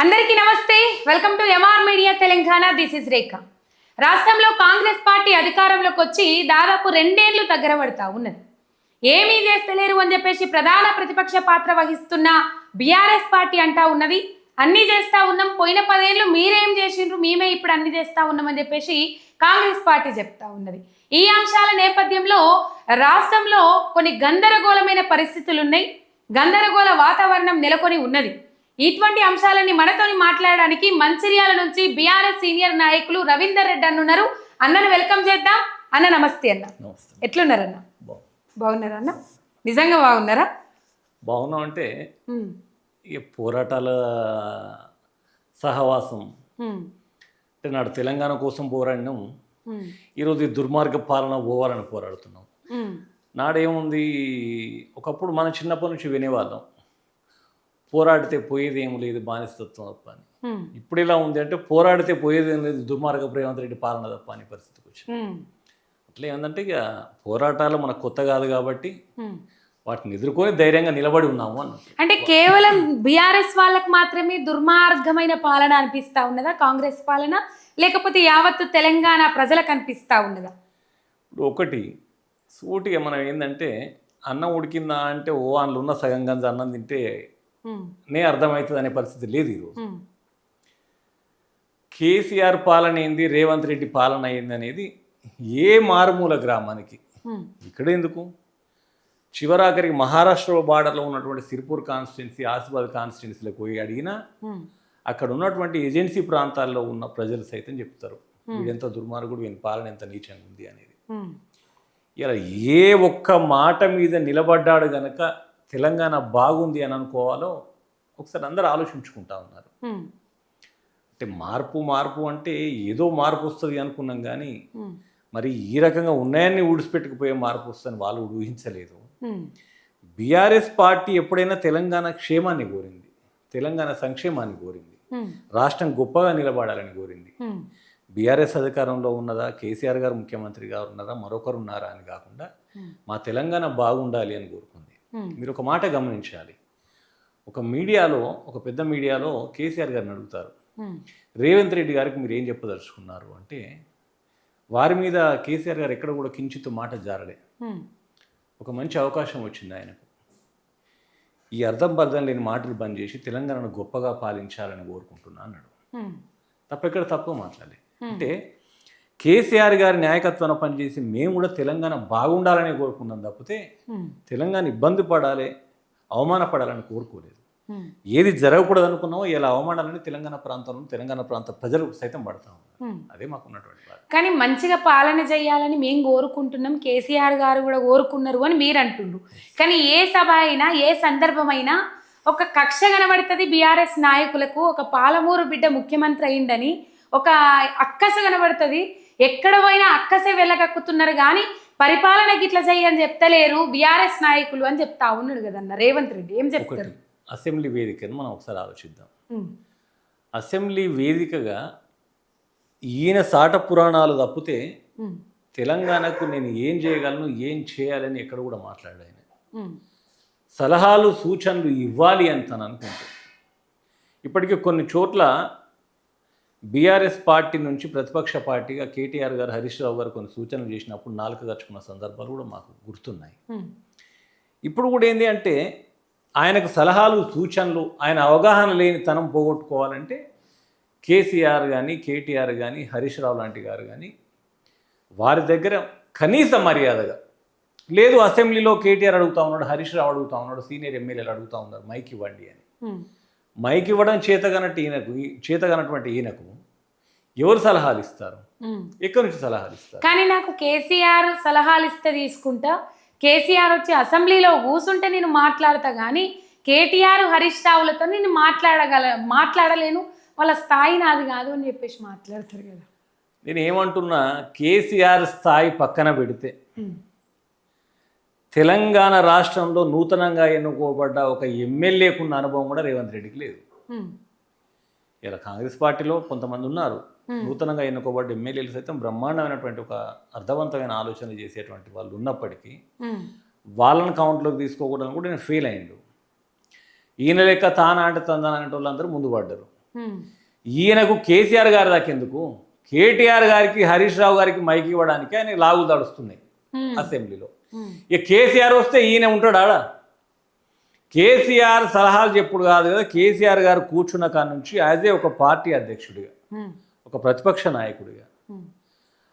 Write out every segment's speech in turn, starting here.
అందరికీ నమస్తే. Welcome to MR media Telangana. This is Rekha రాష్ట్రంలో కాంగ్రెస్ పార్టీ అధికారంలోకి వచ్చి దాదాపు రెండేళ్ళు దగ్గర పడతా ఉన్నది. ఏమీ చేస్తలేరు అని చెప్పేసి ప్రధాన ప్రతిపక్ష పాత్ర వహిస్తున్న బీఆర్ఎస్ పార్టీ అంటా ఉన్నది. అన్ని చేస్తా ఉన్నాం. పోయిన పదేళ్ళు మీరేం చేసిండ్రు? మేమే ఇప్పుడు అన్ని చేస్తా ఉన్నాం అని చెప్పేసి కాంగ్రెస్ పార్టీ చెప్తా ఉన్నది. ఈ అంశాల నేపథ్యంలో రాష్ట్రంలో కొన్ని గందరగోళమైన పరిస్థితులు ఉన్నాయి గందరగోళ వాతావరణం నెలకొని ఉన్నది. ఇటువంటి అంశాలని మనతోని మాట్లాడడానికి మంచిర్యాల నుంచి బీఆర్ఎస్ సీనియర్ నాయకులు రవీందర్ రెడ్డి అన్న ఉన్నారు అన్నను వెల్కమ్ చేద్దాం. అన్న నమస్తే అన్న. ఎట్లున్నారన్న? బాగు బాగున్నారా అన్న? నిజంగా బాగున్నారా? బాగున్నాం అంటే ఈ పోరాటాల సహవాసం. అంటే నాడు తెలంగాణ కోసం పోరాడినాం. ఈరోజు ఈ దుర్మార్గ పాలన పోవాలని పోరాడుతున్నాం. నాడేముంది? ఒకప్పుడు మనం చిన్నప్పటి నుంచి వినేవాళ్ళం. పోరాడితే పోయేది ఏం లేదు బానిసత్వం తప్ప అని. ఇప్పుడు ఎలా ఉంది అంటే పోరాడితే పోయేది ఏం లేదు దుర్మార్గ రేవంత్ రెడ్డి పాలన తప్ప అని పరిస్థితికి వచ్చింది. అట్లా ఏంటంటే ఇక పోరాటాలు మనకు కొత్త కాదు కాబట్టి. వాటిని ఎదుర్కొని ధైర్యంగా నిలబడి ఉన్నాము అన్నట్టు. అంటే కేవలం బీఆర్ఎస్ వాళ్ళకు మాత్రమే దుర్మార్గమైన పాలన అనిపిస్తా ఉన్నదా? కాంగ్రెస్ పాలన? లేకపోతే యావత్తు తెలంగాణ ప్రజలకు అనిపిస్తా ఉన్నదా? ఇప్పుడు ఒకటి సూటిగా మనం ఏంటంటే అన్నం ఉడికిందా అంటే ఓ అందులో ఉన్న సగం గంజ అన్నం తింటే నే అర్థమవుతుంది అనే పరిస్థితి లేదు ఈరోజు. కేసీఆర్ పాలన ఏంది రేవంత్ రెడ్డి పాలన ఏంది అనేది ఏ మారుమూల గ్రామానికి. ఇక్కడ ఎందుకు? చివరాఖరికి మహారాష్ట్ర బార్డర్లో ఉన్నటువంటి సిర్పూర్ కాన్స్టిట్యున్సీ ఆసిఫాబాద్ కాన్స్టిట్యున్సీలకు పోయి అడిగినా అక్కడ ఉన్నటువంటి ఏజెన్సీ ప్రాంతాల్లో ఉన్న ప్రజలు సైతం చెప్తారు వీడెంత దుర్మార్గుడు వీని పాలన ఎంత నీచంగా ఉంది అనేది. ఇలా ఏ ఒక్క మాట మీద నిలబడ్డాడు గనక తెలంగాణ బాగుంది అని అనుకోవాలో ఒకసారి అందరూ ఆలోచించుకుంటా ఉన్నారు. అంటే మార్పు మార్పు అంటే ఏదో మార్పు వస్తుంది అనుకున్నాం కానీ మరి ఈ రకంగా ఉన్నాయన్ని ఊడిసిపెట్టుకుపోయే మార్పు వస్తుందని వాళ్ళు ఊహించలేదు. బీఆర్ఎస్ పార్టీ ఎప్పుడైనా తెలంగాణ క్షేమాన్ని కోరింది. తెలంగాణ సంక్షేమాన్ని కోరింది. రాష్ట్రం గొప్పగా నిలబడాలని కోరింది. బీఆర్ఎస్ అధికారంలో ఉన్నదా కేసీఆర్ గారు ముఖ్యమంత్రిగా ఉన్నారా మరొకరు ఉన్నారా అని కాకుండా మా తెలంగాణ బాగుండాలి అని కోరుకుంది మీరు ఒక మాట గమనించాలి. ఒక మీడియాలో ఒక పెద్ద మీడియాలో కేసీఆర్ గారిని అడుగుతారు. రేవంత్ రెడ్డి గారికి మీరు ఏం చెప్పదలుచుకున్నారు అంటే వారి మీద కేసీఆర్ గారు ఎక్కడ కూడా కించిత్ మాట జారలే. ఒక మంచి అవకాశం వచ్చింది ఆయనకు. ఈ అర్థం బర్థం లేని మాటలు బంద్ చేసి తెలంగాణను గొప్పగా పాలించాలని కోరుకుంటున్నా అన్నాడు. ఉమ్, తప్ప మాట్లాడలే. అంటే కేసీఆర్ గారి నాయకత్వాన్ని పనిచేసి మేము కూడా తెలంగాణ బాగుండాలని కోరుకున్నాం తప్పితే తెలంగాణ ఇబ్బంది పడాలి అవమానపడాలని కోరుకోలేదు. ఏది జరగకూడదు అనుకున్నామో ఇలా అవమానాలని తెలంగాణ ప్రాంతంలో తెలంగాణ ప్రాంత ప్రజలు సైతం పడతా. అదే మాకు ఉన్నటువంటి కానీ మంచిగా పాలన చేయాలని మేము కోరుకుంటున్నాం కేసీఆర్ గారు కూడా కోరుకున్నారు అని మీరు అంటుండ్రు కానీ ఏ సభ అయినా ఏ సందర్భం అయినా ఒక కక్ష కనబడుతుంది బీఆర్ఎస్ నాయకులకు. ఒక పాలమూరు బిడ్డ ముఖ్యమంత్రి అయిందని ఒక అక్కస కనబడుతుంది. ఎక్కడ పోయినా అక్కసే వెళ్ళగక్కుతున్నారు కానీ పరిపాలన గిట్ల చెయ్యని చెప్తలేరు బీఆర్ఎస్ నాయకులు అని చెప్తా ఉన్నాడు కదన్న రేవంత్ రెడ్డి. ఏం చెప్తారు? అసెంబ్లీ వేదికను మనం ఒకసారి ఆలోచిద్దాం. అసెంబ్లీ వేదికగా ఈయన సాట పురాణాలు తప్పితే తెలంగాణకు నేను ఏం చేయగలను ఏం చేయాలని ఎక్కడ కూడా మాట్లాడాడు ఆయన. సలహాలు సూచనలు ఇవ్వాలి అని తను అనుకుంటూ ఇప్పటికీ కొన్ని చోట్ల బీఆర్ఎస్ పార్టీ నుంచి ప్రతిపక్ష పార్టీగా కేటీఆర్ గారు హరీష్ రావు గారు కొన్ని సూచనలు చేసినప్పుడు నాలుక గచ్చుకున్న సందర్భాలు కూడా మాకు గుర్తున్నాయి. ఇప్పుడు కూడా ఏంటి అంటే ఆయనకు సలహాలు సూచనలు ఆయన అవగాహన లేని తనం పోగొట్టుకోవాలంటే కేసీఆర్ కానీ కేటీఆర్ కానీ హరీష్ రావు లాంటి గారు కానీ వారి దగ్గర కనీస మర్యాదగా లేదు అసెంబ్లీలో కేటీఆర్ అడుగుతా ఉన్నాడు హరీష్ రావు అడుగుతా ఉన్నాడు సీనియర్ ఎమ్మెల్యేలు అడుగుతా ఉన్నారు మైక్ ఇవ్వండి అని. మైక్ ఇవ్వడం చేతగనట్టు ఈయనకు చేతగనటువంటి ఈయనకు ఎవరు సలహాలు ఇస్తారు. ఎక్కడి నుంచి సలహాలు ఇస్తారు? కానీ నాకు కేసీఆర్ సలహాలు ఇస్తే తీసుకుంటా. కేసీఆర్ వచ్చి అసెంబ్లీలో కూసుంటే నేను మాట్లాడతా కానీ కేటీఆర్ హరీష్ రావులతో నేను మాట్లాడగల మాట్లాడలేను. వాళ్ళ స్థాయి నాది కాదు అని చెప్పేసి మాట్లాడతారు కదా. నేను ఏమంటున్నా కేసీఆర్ స్థాయి పక్కన పెడితే తెలంగాణ రాష్ట్రంలో నూతనంగా ఎన్నుకోబడ్డ ఒక ఎమ్మెల్యేకున్న అనుభవం కూడా రేవంత్ రెడ్డికి లేదు. ఇలా కాంగ్రెస్ పార్టీలో కొంతమంది ఉన్నారు. నూతనంగా ఎన్నుకోబడ్డ ఎమ్మెల్యేలు సైతం బ్రహ్మాండమైనటువంటి ఒక అర్థవంతమైన ఆలోచన చేసేటువంటి వాళ్ళు ఉన్నప్పటికీ వాళ్ళని కౌంట్లోకి తీసుకోకూడదని కూడా నేను ఫెయిల్ అయిండు ఈయన లెక్క తానా అంటే తందాన అనే వాళ్ళందరూ ముందు పడ్డారు. ఈయనకు కేసీఆర్ గారి దాకెందుకు కేటీఆర్ గారికి హరీష్ రావు గారికి మైకి ఇవ్వడానికి ఆయన లాగు తడుస్తున్నాయి అసెంబ్లీలో. ఇక కేసీఆర్ వస్తే ఈయన ఉంటాడు ఆడ? కేసీఆర్ సలహాలు చెప్పుడు కాదు కదా. కేసీఆర్ గారు కూర్చున్న కాడ నుంచి యాజ్ ఏ ఒక పార్టీ అధ్యక్షుడిగా ఒక ప్రతిపక్ష నాయకుడిగా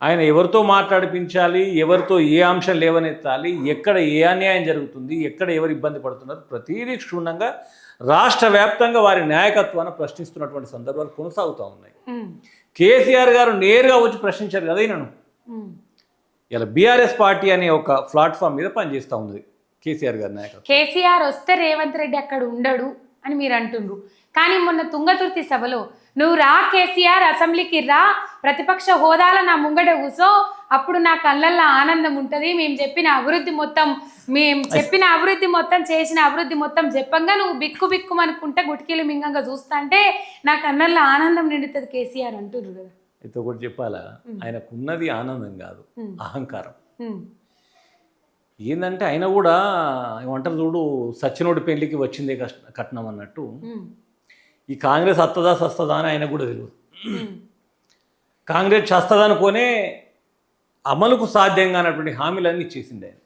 ఆయన ఎవరితో మాట్లాడిపించాలి ఎవరితో ఏ అంశం లేవనెత్తాలి ఎక్కడ ఏ అన్యాయం జరుగుతుంది ఎక్కడ ఎవరు ఇబ్బంది పడుతున్నారు ప్రతిదీ క్షుణ్ణంగా రాష్ట్ర వ్యాప్తంగా వారి నాయకత్వాన్ని ప్రశ్నిస్తున్నటువంటి సందర్భాలు కొనసాగుతూ ఉన్నాయి. కేసీఆర్ గారు నేరుగా వచ్చి ప్రశ్నించారు కదా ఉమ్. ఇలా బీఆర్ఎస్ పార్టీ అనే ఒక ప్లాట్ఫామ్ మీద పనిచేస్తూ ఉంది కేసీఆర్ గారి నాయకత్వం. కేసీఆర్ వస్తే రేవంత్ రెడ్డి అక్కడ ఉండడు అని మీరు అంటుండ్రు. కానీ మొన్న తుంగతుర్తి సభలో నువ్వు రా కేసీఆర్ అసెంబ్లీకి రా ప్రతిపక్ష హోదాలో నా ముంగట కూసో అప్పుడు నా కళ్ళల్లో ఆనందం ఉంటుంది. మేము చెప్పిన అభివృద్ధి మొత్తం మేము చెప్పిన అభివృద్ధి మొత్తం చేసిన అభివృద్ధి మొత్తం చెప్పంగా నువ్వు బిక్కు బిక్కు అనుకుంటే గుటికీలు మింగంగా చూస్తా అంటే నా కళ్ళల్లో ఆనందం నిండుతుంది కేసీఆర్ అంటున్నారు కదా. అయితే ఒకటి చెప్పాలా? ఆయనకున్నది ఆనందం కాదు. అహంకారం. ఏంటంటే ఆయన కూడా ఏమంటారు చూడు సచ్చినోడి పెళ్ళికి వచ్చిందే కష్ట కట్నం అన్నట్టు. ఈ కాంగ్రెస్ వస్తుందా సస్తదా అని ఆయన కూడా తెలియదు కాంగ్రెస్ చస్తదనుకోనే అమలుకు సాధ్యం కానటువంటి హామీలన్నీ ఇచ్చేసింది ఆయన.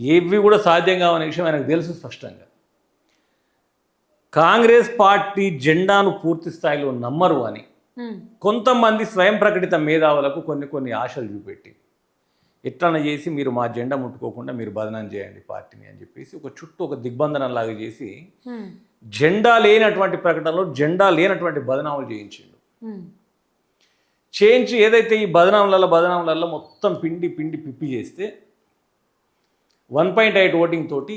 ఏవి కూడా సాధ్యం కావనే విషయం ఆయనకు తెలుసు స్పష్టంగా. కాంగ్రెస్ పార్టీ జెండాను పూర్తి స్థాయిలో నమ్మరు అని కొంతమంది స్వయం ప్రకటిత మేధావులకు కొన్ని కొన్ని ఆశలు చూపెట్టి ఎట్లన చేసి మీరు మా జెండా ముట్టుకోకుండా మీరు బదనం చేయండి పార్టీని అని చెప్పేసి ఒక చుట్టూ ఒక దిగ్బంధనం లాగా చేసి జెండా లేనటువంటి ప్రకటనలో జెండా లేనటువంటి బదనాములు చేయించిండు. చేయించి ఏదైతే ఈ బదనాములలో బదనాములలో మొత్తం పిండి పిండి పిప్పి చేస్తే వన్ పాయింట్ ఎయిట్ ఓటింగ్ తోటి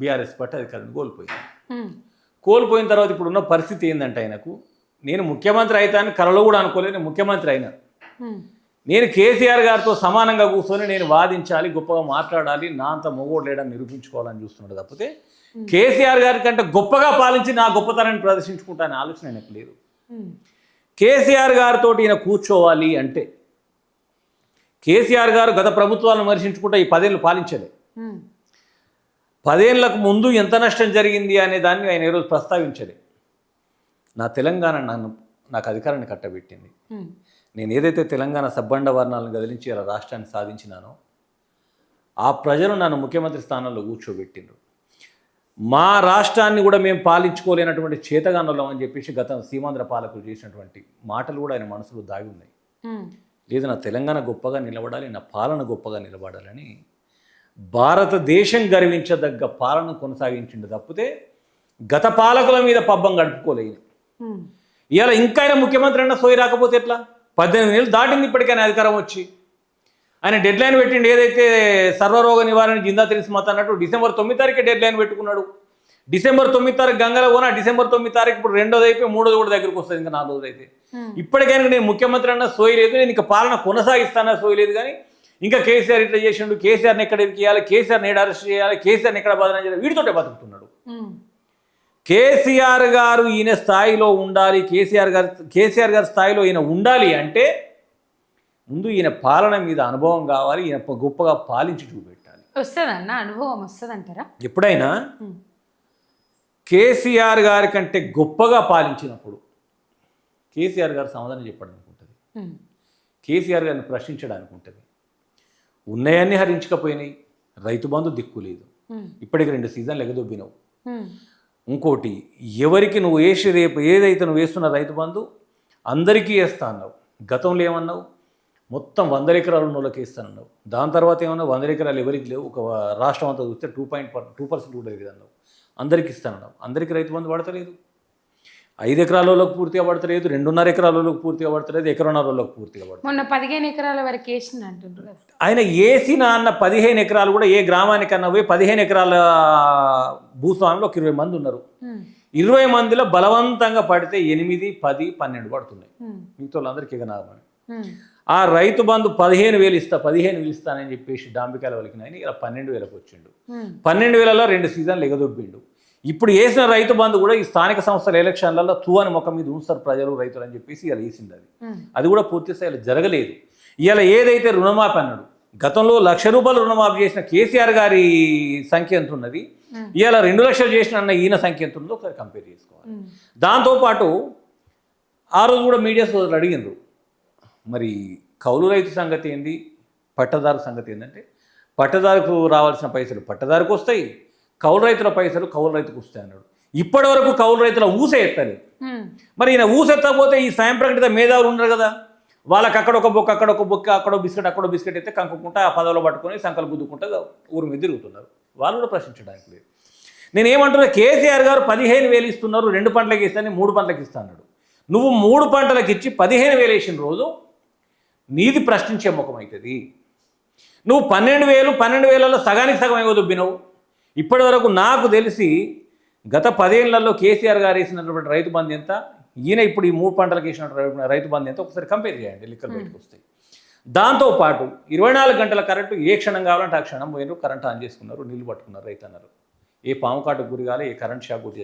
బీఆర్ఎస్ పార్టీ అధికారాన్ని కోల్పోయింది. కోల్పోయిన తర్వాత ఇప్పుడు ఉన్న పరిస్థితి ఏంటంటే ఆయనకు నేను ముఖ్యమంత్రి అవుతాను కలలో కూడా అనుకోలేదు నేను ముఖ్యమంత్రి అయినా. నేను కేసీఆర్ గారితో సమానంగా కూర్చొని నేను వాదించాలి గొప్పగా మాట్లాడాలి నా అంత మొగోడు లేడని నిరూపించుకోవాలని చూస్తున్నాడు. తప్పితే కేసీఆర్ గారి కంటే గొప్పగా పాలించి నా గొప్పతనాన్ని ప్రదర్శించుకుంటానే ఆలోచన ఆయనకు లేదు కేసీఆర్ గారితో ఈయన కూర్చోవాలి అంటే కేసీఆర్ గారు గత ప్రభుత్వాలను విమర్శించుకుంటా ఈ పదేళ్ళు పాలించలే. పదేళ్ళకు ముందు ఎంత నష్టం జరిగింది అనే దాన్ని ఆయన ఈరోజు ప్రస్తావించలే. నా తెలంగాణ నన్ను నాకు అధికారాన్ని కట్టబెట్టింది. నేను ఏదైతే తెలంగాణ సబ్బండ వర్ణాలను కదిలించి ఇలా రాష్ట్రాన్ని సాధించినానో ఆ ప్రజలు నన్ను ముఖ్యమంత్రి స్థానంలో కూర్చోబెట్టిండ్రు. మా రాష్ట్రాన్ని కూడా మేము పాలించుకోలేనటువంటి చేతగానులం అని చెప్పేసి గత సీమాంధ్ర పాలకులు చేసినటువంటి మాటలు కూడా ఆయన మనసులో దాగి ఉన్నాయి. లేదు నా తెలంగాణ గొప్పగా నిలబడాలి నా పాలన గొప్పగా నిలబడాలని భారతదేశం గర్వించదగ్గ పాలన కొనసాగించిండు తప్పితే గత పాలకుల మీద పబ్బం గడుపుకోలేదు ఇవాళ ఇంకా ఆయన ముఖ్యమంత్రి అన్న సోయి రాకపోతే ఎట్లా? పద్దెనిమిది నెలలు దాటింది ఇప్పటికైనా అధికారం వచ్చి. ఆయన డెడ్ లైన్ పెట్టిండు ఏదైతే సర్వరోగ నివారణ జిందా తెలిసి మత అన్నట్టు డిసెంబర్ తొమ్మిది తారీఖే డెడ్ లైన్ పెట్టుకున్నాడు. డిసెంబర్ తొమ్మిది తారీఖు గంగల పోనా డిసెంబర్ తొమ్మిది తారీఖు ఇప్పుడు రెండోది అయిపోయి మూడోది కూడా దగ్గరికి వస్తుంది ఇంకా నాలుగోది అయితే. ఉమ్, ఇప్పటికైనా నేను ముఖ్యమంత్రి అన్న సోయి లేదు నేను ఇంకా పాలన కొనసాగిస్తానా సోయి లేదు కానీ ఇంకా కేసీఆర్ ఇట్లా చేసిండు కేసీఆర్ని ఎక్కడ ఇరికియాలి కేసీఆర్ని ఏడు అరెస్ట్ చేయాలి కేసీఆర్ని ఎక్కడ బదనం చేయాలి వీటితోటే బతుకుతున్నాడు. ఉమ్, కేసీఆర్ గారు ఈయన స్థాయిలో ఉండాలి కేసీఆర్ గారు కేసీఆర్ గారి స్థాయిలో ఈయన ఉండాలి అంటే ముందు ఈయన పాలన మీద అనుభవం కావాలి ఈయన గొప్పగా పాలించి చూపెట్టాలి. వస్తుందన్న అనుభవం వస్తుందంటారా? ఎప్పుడైనా కేసీఆర్ గారి కంటే గొప్పగా పాలించినప్పుడు కేసీఆర్ గారు సమాధానం చెప్పడానికి ఉంటుంది కేసీఆర్ గారిని ప్రశ్నించడానికి ఉంటుంది ఉన్నాయన్నీ హరించకపోయినాయి రైతు బంధు దిక్కు లేదు. ఇప్పటికి రెండు సీజన్లు ఎగదొబ్బినావు. ఇంకోటి ఎవరికి నువ్వు వేసి రేపు ఏదైతే నువ్వు వేస్తున్న రైతు బంధు అందరికీ వేస్తా అన్నావు. గతంలో ఏమన్నావు? మొత్తం వందల ఎకరాలు ఉన్న వాళ్ళకి వేస్తానన్నావు దాని తర్వాత ఏమన్నా వందల ఎకరాలు ఎవరికి లేవు? ఒక రాష్ట్రం అంతా చూస్తే టూ పాయింట్ టూ పర్సెంట్ కూడా లేదు అన్నావు. అందరికి ఇస్తానన్నావు అందరికీ రైతు బంధు పడతలేదు ఐదు ఎకరాలలోకి పూర్తిగా పడతలేదు రెండున్నర ఎకరాలలోకి పూర్తిగా పడతలేదు ఎకరన్నరలోకి పూర్తిగా పడతలేదు. మొన్న పదిహేను ఎకరాల వరకు వేసింది అంటుండ్రు కదా. ఆయన వేసిన అన్న పదిహేను ఎకరాలు కూడా ఏ గ్రామానికన్నా పోయి పదిహేను ఎకరాల భూస్వామిలో ఒక ఇరవై మంది ఉన్నారు. ఇరవై మందిలో బలవంతంగా పడితే ఎనిమిది పది పన్నెండు పడుతున్నాయి. మిగతా వాళ్ళందరికీ ఇక ఉమ్, ఆ రైతు బంధు పదిహేను వేలు ఇస్తా పదిహేను వేలు ఇస్తానని చెప్పేసి డాంబికాయల వలికినాయని ఇలా పన్నెండు వేలకు వచ్చిండు. పన్నెండు వేలలో రెండు సీజన్లు ఎగదొబ్బిండు. ఇప్పుడు వేసిన రైతు బంధు కూడా ఈ స్థానిక సంస్థల ఎలక్షన్లలో తూవని ముఖం మీద ఉంచుతారు ప్రజలు రైతులు అని చెప్పేసి ఇలా వేసింది అది. అది కూడా పూర్తి స్థాయిలో జరగలేదు. ఇవాళ ఏదైతే రుణమాఫీ అన్నాడు గతంలో లక్ష రూపాయలు రుణమాఫీ చేసిన కేసీఆర్ గారి సంఖ్య ఎంత ఉన్నది? ఇవాళ రెండు లక్షలు చేసిన అన్న ఈయన సంఖ్య ఎంత ఉందో ఒకసారి కంపేర్ చేసుకోవాలి. దాంతోపాటు ఆ రోజు కూడా మీడియా సోదరులు అడిగినారు మరి కౌలు రైతు సంగతి ఏంది? పట్టదారు సంగతి ఏంటంటే పట్టదారుకు రావాల్సిన పైసలు పట్టదారుకు వస్తాయి కౌలు రైతుల పైసలు కౌలు రైతుకు వస్తాయి అన్నాడు. ఇప్పటి వరకు కౌలు రైతుల ఊసే ఎత్తలేదు. మరి ఈయన ఊసెత్తకపోతే ఈ స్వయం ప్రకటిత మేధావులు ఉన్నారు కదా. వాళ్ళకి అక్కడ ఒక బొక్క అక్కడ ఒక బొక్క అక్కడ బిస్కెట్ అక్కడ బిస్కెట్ అయితే కంకుకుంటా ఆ పదవిలో పట్టుకొని సంకలు గుద్దుకుంటా ఊరి మీద తిరుగుతున్నారు. వాళ్ళు కూడా ప్రశ్నించడానికి లేదు. నేను ఏమంటున్నా కేసీఆర్ గారు పదిహేను వేలు ఇస్తున్నారు రెండు పంటలకు ఇస్తాను మూడు పంటలకు ఇస్తా అన్నాడు. నువ్వు మూడు పంటలకు ఇచ్చి పదిహేను వేలు వేసిన రోజు నీది ప్రశ్నించే ముఖం అవుతుంది నువ్వు పన్నెండు వేలు పన్నెండు వేలలో సగానికి సగం ఏవో దుబ్బినవు. ఇప్పటి వరకు నాకు తెలిసి గత పదేళ్ళలో కేసీఆర్ గారు వేసినటువంటి రైతు బంధు ఎంత? ఈయన ఇప్పుడు ఈ మూడు పంటలకు వేసిన రైతు బంధు ఎంత? ఒకసారి కంపేర్ చేయండి లిక్కలు బయటకు వస్తాయి దాంతోపాటు ఇరవై నాలుగు గంటల కరెంటు ఏ క్షణం కావాలంటే ఆ క్షణం పోయినారు కరెంట్ ఆన్ చేసుకున్నారు నీళ్ళు పట్టుకున్నారు రైతు అన్నారు ఏ పాము కాటుకు గురి కాలే ఏ కరెంట్ షాక్ గురి